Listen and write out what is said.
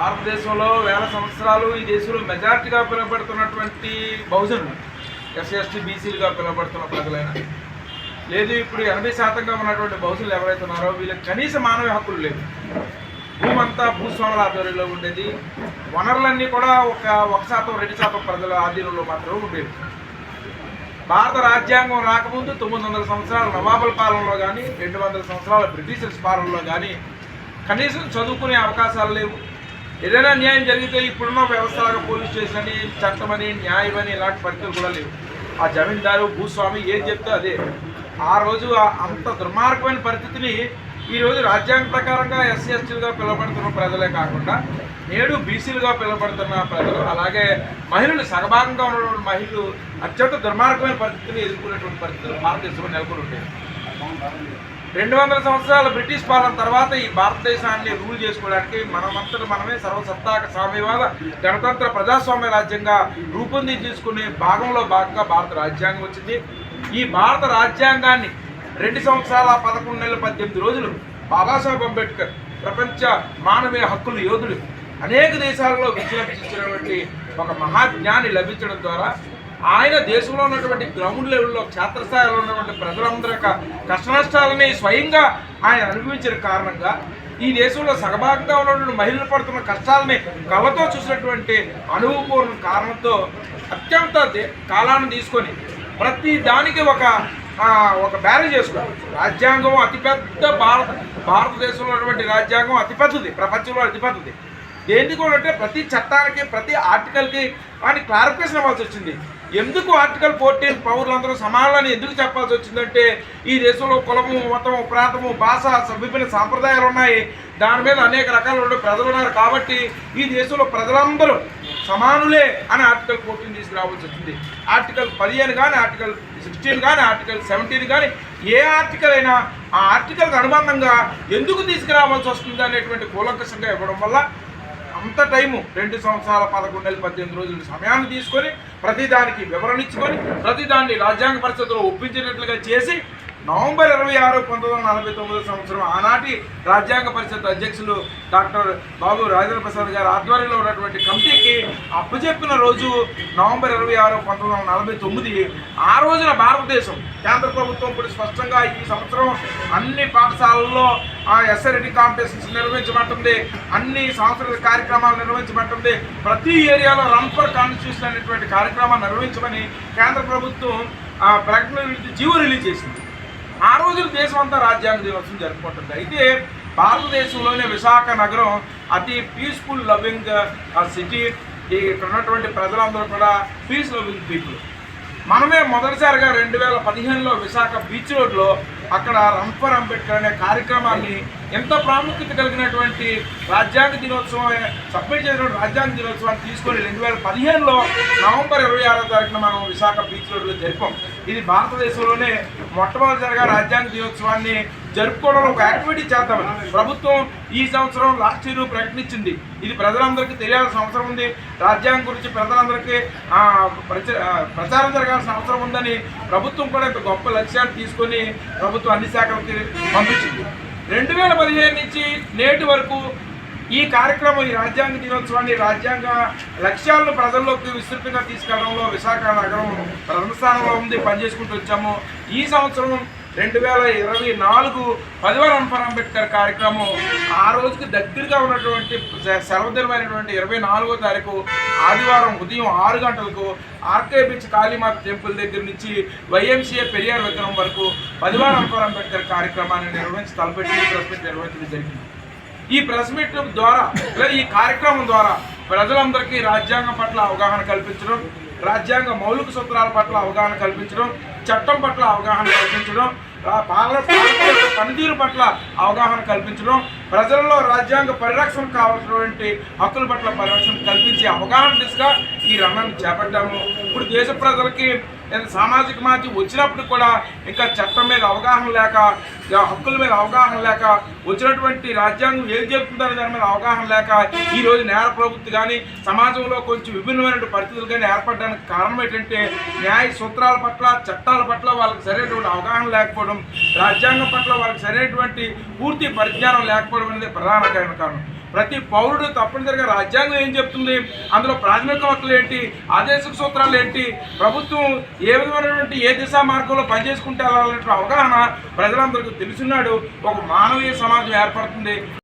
భారతదేశంలో వేల సంవత్సరాలు ఈ దేశంలో మెజార్టీగా పిలువబడుతున్నటువంటి బహుజనులు. ఎస్సీ ఎస్టీ బీసీలుగా పిలువబడుతున్న ప్రజలైనా. లేదు ఇప్పుడు ఎనభై శాతంగా ఉన్నటువంటి బహుజనులు ఎవరైతే ఉన్నారో వీళ్ళకి కనీస మానవ హక్కులు లేవు. భూమంతా భూస్వాముల ఆధ్వర్యంలో ఉండేది. వనరులన్నీ కూడా ఒక ఒక శాతం రెండు శాతం ప్రజల ఆధీనంలో మాత్రమే ఉండేవి. భారత రాజ్యాంగం రాకముందు తొమ్మిది వందల సంవత్సరాల నవాబుల పాలనలో కానీ రెండు వందల సంవత్సరాల బ్రిటిషర్స్ పాలనలో కానీ కనీసం చదువుకునే అవకాశాలు లేవు. ఏదైనా న్యాయం జరిగితే ఇప్పుడున్న వ్యవస్థలాగా పోలీస్ స్టేషన్ అని చట్టమని న్యాయం అని ఇలాంటి పరిస్థితులు కూడా లేవు. ఆ జమీందారు భూస్వామి ఏం చెప్తే అదే. ఆ రోజు అంత దుర్మార్గమైన పరిస్థితిని ఈరోజు రాజ్యాంగ ప్రకారంగా ఎస్సీ ఎస్టీలుగా పిలువబడుతున్న ప్రజలే కాకుండా నేడు బీసీలుగా పిలువబడుతున్న ప్రజలు అలాగే మహిళలు సగభాగంగా ఉన్నటువంటి మహిళలు అత్యంత దుర్మార్గమైన పరిస్థితిని ఎదుర్కొనేటువంటి పరిస్థితులు భారతదేశంలో నెలకొని ఉంటాయి రెండు వందల సంవత్సరాల బ్రిటిష్ పాలన తర్వాత ఈ భారతదేశాన్ని రూల్ చేసుకోవడానికి మనమంతట మనమే సర్వసత్తాక సామ్యవాద గణతంత్ర ప్రజాస్వామ్య రాజ్యంగా రూపొందించుకునే భాగంలో భాగంగా భారత రాజ్యాంగం వచ్చింది. ఈ భారత రాజ్యాంగాన్ని రెండు సంవత్సరాల పదకొండు నెలల పద్దెనిమిది రోజులు బాబాసాహెబ్ అంబేద్కర్ ప్రపంచ మానవీయ హక్కుల యోధుడు అనేక దేశాలలో విజయం ఒక మహాజ్ఞాని లభించడం ద్వారా ఆయన దేశంలో ఉన్నటువంటి గ్రౌండ్ లెవెల్లో క్షేత్రస్థాయిలో ఉన్నటువంటి ప్రజలందరి యొక్క కష్టనష్టాలని స్వయంగా ఆయన అనుభవించిన కారణంగా ఈ దేశంలో సగభాగంగా ఉన్నటువంటి మహిళలు పడుతున్న కష్టాలని కళ్ళతో చూసినటువంటి అనుభవపూర్ణ కారణంతో అత్యంత దే- కాలాన్ని తీసుకొని ప్రతి దానికి ఒక ఒక బ్యారేజ్ చేసుకోవాలి. రాజ్యాంగం అతిపెద్ద భారత భారతదేశంలో ఉన్నటువంటి రాజ్యాంగం అతిపెద్దది ప్రపంచంలో అతిపెద్దది. దేనికి కూడా అంటే ప్రతి చట్టానికి ప్రతి ఆర్టికల్కి అని క్లారిఫికేషన్ ఇవ్వాల్సి వచ్చింది. ఎందుకు ఆర్టికల్ ఫోర్టీన్ పౌరులందరూ సమానాలని ఎందుకు చెప్పాల్సి వచ్చిందంటే ఈ దేశంలో కులము మతము ప్రాంతము భాష విభిన్న సాంప్రదాయాలు ఉన్నాయి. దాని మీద అనేక రకాల ప్రజలు ఉన్నారు కాబట్టి ఈ దేశంలో ప్రజలందరూ సమానులే అని ఆర్టికల్ ఫోర్టీన్ తీసుకురావాల్సి వచ్చింది. ఆర్టికల్ పదిహేను కానీ ఆర్టికల్ సిక్స్టీన్ కానీ ఆర్టికల్ సెవెంటీన్ కానీ ఏ ఆర్టికల్ అయినా ఆ ఆర్టికల్కి అనుబంధంగా ఎందుకు తీసుకురావాల్సి వస్తుంది అనేటువంటి కూలంకషంగా ఇవ్వడం వల్ల అంత టైము రెండు సంవత్సరాల పదకొండు నెలలు పద్దెనిమిది రోజులు సమయాన్ని తీసుకొని ప్రతిదానికి వివరణ ఇచ్చుకొని ప్రతిదాన్ని రాజ్యాంగ పరిస్థితుల్లో ఒప్పించినట్లుగా చేసి నవంబర్ ఇరవై ఆరు పంతొమ్మిది వందల నలభై తొమ్మిదో సంవత్సరం ఆనాటి రాజ్యాంగ పరిషత్ అధ్యక్షులు డాక్టర్ బాబు రాజేంద్ర ప్రసాద్ గారి ఆధ్వర్యంలో ఉన్నటువంటి కమిటీకి అప్పచెప్పిన రోజు నవంబర్ ఇరవై ఆరు పంతొమ్మిది వందల నలభై తొమ్మిది ఆ రోజున భారతదేశం కేంద్ర ప్రభుత్వం ఇప్పుడు స్పష్టంగా ఈ సంవత్సరం అన్ని పాఠశాలల్లో ఆ ఎస్ఆర్డి కాంపిటీషన్స్ నిర్వహించబడుతుంది. అన్ని సాంస్కృతిక కార్యక్రమాలు నిర్వహించబడుతుంది. ప్రతి ఏరియాలో రన్ ఫర్ కాన్స్టిట్యూషన్ అనేటువంటి కార్యక్రమాన్ని నిర్వహించమని కేంద్ర ప్రభుత్వం ఆ ప్రకటన జీవో రిలీజ్ చేసింది. ఆ రోజున దేశం అంతా రాజ్యాంగ దినోత్సవం జరుపుకుంటుంది. అయితే భారతదేశంలోనే విశాఖ నగరం అతి పీస్ఫుల్ లవింగ్ సిటీ ఇక్కడ ఉన్నటువంటి ప్రజలందరూ కూడా పీస్ లవింగ్ పీపుల్ మనమే మొదటిసారిగా రెండు వేల పదిహేనులో విశాఖ బీచ్ రోడ్లో అక్కడ రంపర్ అంబేద్కర్ అనే కార్యక్రమాన్ని ఎంత ప్రాముఖ్యత కలిగినటువంటి రాజ్యాంగ దినోత్సవం సబ్మిట్ చేసిన రాజ్యాంగ దినోత్సవాన్ని తీసుకొని రెండు వేల పదిహేనులో నవంబర్ ఇరవై ఆరో తారీఖున మనం విశాఖ బీచ్ రోడ్లో జరిపాం. ఇది భారతదేశంలోనే మొట్టమొదటిసారిగా రాజ్యాంగ దినోత్సవాన్ని జరుపుకోవడం ఒక యాక్టివిటీ చేద్దామని ప్రభుత్వం ఈ సంవత్సరం లాస్ట్ ఇయర్ ప్రకటించింది. ఇది ప్రజలందరికీ తెలియాల్సిన అవసరం ఉంది. రాజ్యాంగం గురించి ప్రజలందరికీ ప్రచారం జరగాల్సిన అవసరం ఉందని ప్రభుత్వం కూడా ఇంత గొప్ప లక్ష్యాన్ని తీసుకొని ప్రభుత్వం అన్ని శాఖలకి పంపించింది. రెండు వేల పదిహేను నుంచి నేటి వరకు ఈ కార్యక్రమం ఈ రాజ్యాంగ దినోత్సవాన్ని రాజ్యాంగ లక్ష్యాలను ప్రజల్లోకి విస్తృతంగా తీసుకెళ్ళడంలో విశాఖ నగరం ప్రథమ స్థానంలో ఉంది. పనిచేసుకుంటూ వచ్చాము. ఈ సంవత్సరం రెండు వేల ఇరవై నాలుగు పదివారం రంపర్ అంబేద్కర్ కార్యక్రమం ఆ రోజుకి దగ్గరగా ఉన్నటువంటి సె- ఇరవై నాలుగో తారీఖు ఆదివారం ఉదయం ఆరు గంటలకు ఆర్కే బీచ్ కాళీమాత టెంపుల్ దగ్గర నుంచి వైఎంసీఏ పెరియార్ విగ్రహం వరకు పదివారం రంపర్ అంబేద్కర్ కార్యక్రమాన్ని నిర్వహించి తలపెట్టి ప్రెస్ మీట్ నిర్వహించడం జరిగింది. ఈ ప్రెస్ మీట్ ద్వారా లేదా ఈ కార్యక్రమం ద్వారా ప్రజలందరికీ రాజ్యాంగం పట్ల అవగాహన కల్పించడం రాజ్యాంగ మౌలిక సూత్రాల పట్ల అవగాహన కల్పించడం చట్టం పట్ల అవగాహన కల్పించడం పాలన పనితీరు పట్ల అవగాహన కల్పించడం ప్రజల్లో రాజ్యాంగ పరిరక్షణ కావాల్సినటువంటి హక్కుల పట్ల పరిరక్షణ కల్పించే అవగాహన దిశగా ఈ రంగాన్ని చేపట్టాము. ఇప్పుడు దేశ ప్రజలకి నేను సామాజిక మాధ్యం వచ్చినప్పుడు కూడా ఇంకా చట్టం మీద అవగాహన లేక హక్కుల మీద అవగాహన లేక వచ్చినటువంటి రాజ్యాంగం ఏం చెప్తుందనే దాని మీద అవగాహన లేక ఈ రోజు నేర ప్రవృత్తి కానీ సమాజంలో కొంచెం విభిన్నమైనటువంటి పరిస్థితులు కానీ ఏర్పడడానికి కారణం ఏంటంటే న్యాయ సూత్రాల పట్ల చట్టాల పట్ల వాళ్ళకి సరైనటువంటి అవగాహన లేకపోవడం రాజ్యాంగం పట్ల వాళ్ళకి సరైనటువంటి పూర్తి పరిజ్ఞానం లేకపోవడం అనేది ప్రధాన కారణం. ప్రతి పౌరుడు తప్పనిసరిగా రాజ్యాంగం ఏం చెప్తుంది? అందులో ప్రాథమిక హక్కులు ఏంటి? ఆదేశక సూత్రాలు ఏంటి? ప్రభుత్వం ఏ విధమైనటువంటి ఏ దిశా మార్గంలో పనిచేసుకుంటే వెళ్ళాలనే అవగాహన ప్రజలందరికీ తెలుసున్నాడు. ఒక మానవీయ సమాజం ఏర్పడుతుంది.